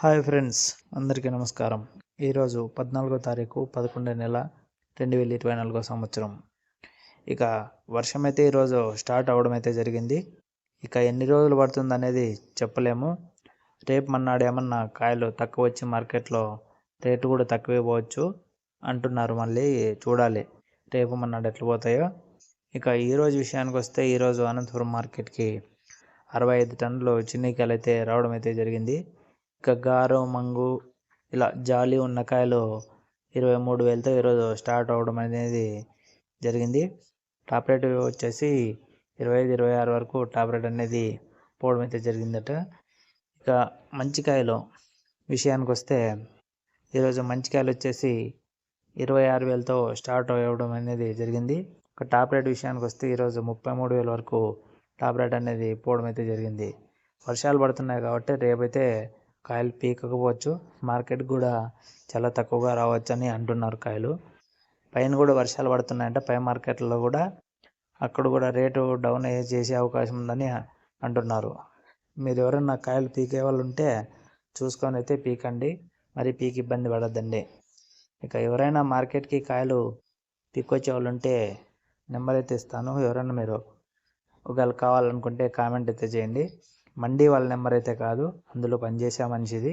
Hi friends అందరికీ నమస్కారం. ఈరోజు పద్నాలుగో తారీఖు పదకొండో నెల రెండు వేల ఇరవై నాలుగో సంవత్సరం. ఇక వర్షం అయితే ఈరోజు స్టార్ట్ అవ్వడం అయితే జరిగింది. ఇక ఎన్ని రోజులు పడుతుంది అనేది చెప్పలేము. రేపు మన్నాడు ఏమన్నా కాయలు తక్కువ వచ్చి మార్కెట్లో రేటు కూడా తక్కువే పోవచ్చు అంటున్నారు మళ్ళీ చూడాలి. రేపు మన్నాడు ఎట్లా పోతాయో. ఇక ఈరోజు విషయానికి వస్తే ఈరోజు అనంతపురం మార్కెట్కి అరవై ఐదు టన్నులు చిన్నికాయలు అయితే రావడం అయితే జరిగింది. ఇక గారం మంగు ఇలా జాలి ఉన్న కాయలు ఇరవై మూడు వేలతో ఈరోజు స్టార్ట్ అవ్వడం అనేది జరిగింది. టాప్ రేట్ వచ్చేసి ఇరవై ఐదు ఇరవై ఆరు వరకు టాప్ రేట్ అనేది పోవడం అయితే జరిగిందట. ఇక మంచి కాయలు విషయానికి వస్తే ఈరోజు మంచి కాయలు వచ్చేసి ఇరవై ఆరు వేలతో స్టార్ట్ అవ్వడం అనేది జరిగింది. ఒక టాప్ రేట్ విషయానికి వస్తే ఈరోజు ముప్పై మూడు వేల వరకు టాప్ రేట్ అనేది పోవడం అయితే జరిగింది. వర్షాలు పడుతున్నాయి కాబట్టి రేపైతే కాయలు పీకకపోవచ్చు. మార్కెట్ కూడా చాలా తక్కువగా రావచ్చు అని అంటున్నారు కాయలు. పైన కూడా వర్షాలు పడుతున్నాయంటే. పై మార్కెట్లో కూడా అక్కడ కూడా రేటు డౌన్ అయ్యే చేసే అవకాశం ఉందని అంటున్నారు. మీరు ఎవరైనా కాయలు పీకే వాళ్ళు ఉంటే చూసుకొని అయితే పీకండి. మరి పీకి ఇబ్బంది పడద్దండి. ఇక ఎవరైనా మార్కెట్కి కాయలు పీకొచ్చే వాళ్ళు ఉంటే నెంబర్ అయితే ఇస్తాను. ఎవరైనా మీరు ఒకవేళ కావాలనుకుంటే కామెంట్ అయితే చేయండి. మండీ వాళ్ళ నెంబర్ అయితే కాదు. అందులో పనిచేసే మనిషిది.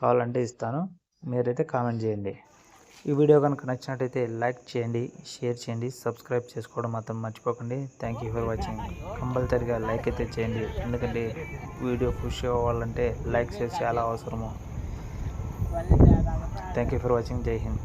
కావాలంటే ఇస్తాను. మీరైతే కామెంట్ చేయండి. ఈ వీడియో కనుక నచ్చినట్టయితే లైక్ చేయండి షేర్ చేయండి సబ్స్క్రైబ్ చేసుకోవడం మాత్రం మర్చిపోకండి. థ్యాంక్ యూ ఫర్ వాచింగ్ కంపల్సరిగా లైక్ అయితే చేయండి. ఎందుకంటే వీడియో పుష్ అవ్వాలంటే లైక్ చేసి చాలా అవసరము. థ్యాంక్ యూ ఫర్ వాచింగ్ జై హింద్